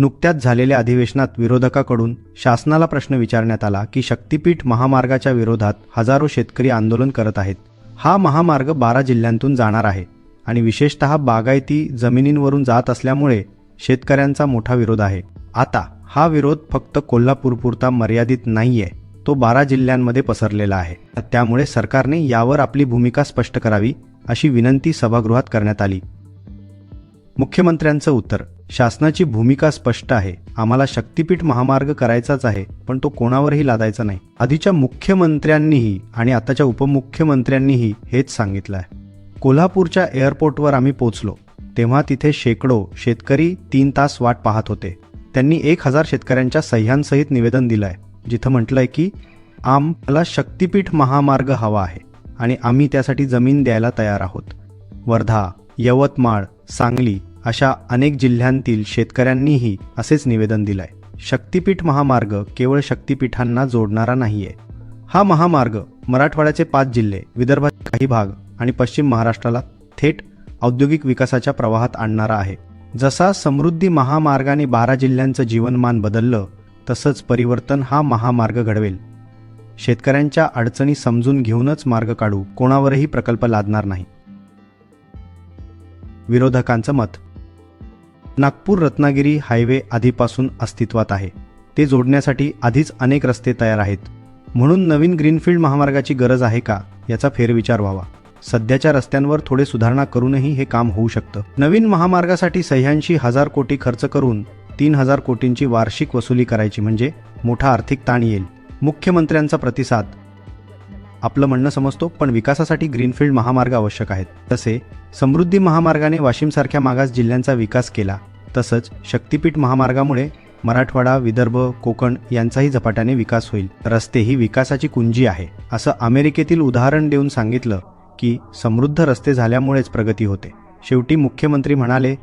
नुकत्याच झालेल्या अधिवेशनात विरोधकाकडून शासनाला प्रश्न विचारण्यात आला की शक्तीपीठ महामार्गाच्या विरोधात हजारो शेतकरी आंदोलन करत आहेत. हा महामार्ग बारा जिल्ह्यांतून जाणार आहे आणि विशेषतः बागायती जमिनींवरून जात असल्यामुळे शेतकऱ्यांचा मोठा विरोध आहे. आता हा विरोध फक्त कोल्हापूरपुरता मर्यादित नाहीये तो बारा जिल्ह्यांमध्ये पसरलेला आहे. त्यामुळे सरकारने यावर आपली भूमिका स्पष्ट करावी अशी विनंती सभागृहात करण्यात आली. मुख्यमंत्र्यांचं उत्तर शासनाची भूमिका स्पष्ट आहे. आम्हाला शक्तीपीठ महामार्ग करायचाच आहे पण तो कोणावरही लादायचा नाही. आधीच्या मुख्यमंत्र्यांनीही आणि आताच्या उपमुख्यमंत्र्यांनीही हेच सांगितलं आहे कोल्हापूरच्या एअरपोर्टवर आम्ही पोचलो तेव्हा तिथे शेकडो शेतकरी तीन तास वाट पाहत होते. त्यांनी एक हजार शेतकऱ्यांच्या सह्यांसहित निवेदन दिलंय जिथं म्हटलंय की आम्हाला शक्तीपीठ महामार्ग हवा आहे आणि आम्ही त्यासाठी जमीन द्यायला तयार आहोत. वर्धा यवतमाळ सांगली अशा अनेक जिल्ह्यांतील शेतकऱ्यांनीही असेच निवेदन दिलंय. शक्तीपीठ महामार्ग केवळ शक्तीपीठांना जोडणारा नाहीये. हा महामार्ग मराठवाड्याचे पाच जिल्हे विदर्भाचे काही भाग आणि पश्चिम महाराष्ट्राला थेट औद्योगिक विकासाच्या प्रवाहात आणणारा आहे. जसा समृद्धी महामार्गाने बारा जिल्ह्यांचं जीवनमान बदललं तसंच परिवर्तन हा महामार्ग घडवेल. शेतकऱ्यांच्या अडचणी समजून घेऊनच मार्ग काढू कोणावरही प्रकल्प लादणार नाही. विरोधकांचं मत नागपूर रत्नागिरी हायवे आधीपासून अस्तित्वात आहे. ते जोडण्यासाठी आधीच अनेक रस्ते तयार आहेत. म्हणून नवीन ग्रीनफील्ड महामार्गाची गरज आहे का याचा फेरविचार व्हावा. सध्याच्या रस्त्यांवर थोडे सुधारणा करूनही हे काम होऊ शकतं. नवीन महामार्गासाठी सह्याऐंशी हजार कोटी खर्च करून तीन हजार कोटींची वार्षिक वसुली करायची म्हणजे मोठा आर्थिक ताण येईल. मुख्यमंत्र्यांचा प्रतिसाद आपलं म्हणणं समजतो पण विकासासाठी ग्रीनफील्ड महामार्ग आवश्यक आहेत. तसे समृद्धी महामार्गाने वाशिमसारख्या मागास जिल्ह्यांचा विकास केला तसंच शक्तीपीठ महामार्गामुळे मराठवाडा विदर्भ कोकण यांचाही झपाट्याने विकास होईल. रस्ते ही विकासाची कुंजी आहे. असं अमेरिकेतील उदाहरण देऊन सांगितलं की समृद्ध रस्ते झाल्यामुळेच प्रगती होते. शेवटी मुख्यमंत्री म्हणाले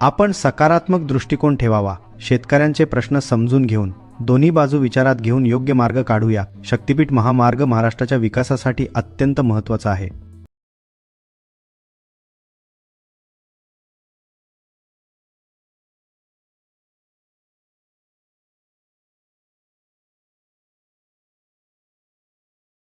आपण सकारात्मक दृष्टिकोन ठेवावा. शेतकऱ्यांचे प्रश्न समजून घेऊन दोन्ही बाजू विचारात घेऊन योग्य मार्ग काढूया. शक्तीपीठ महामार्ग महाराष्ट्राच्या विकासासाठी अत्यंत महत्त्वाचा आहे.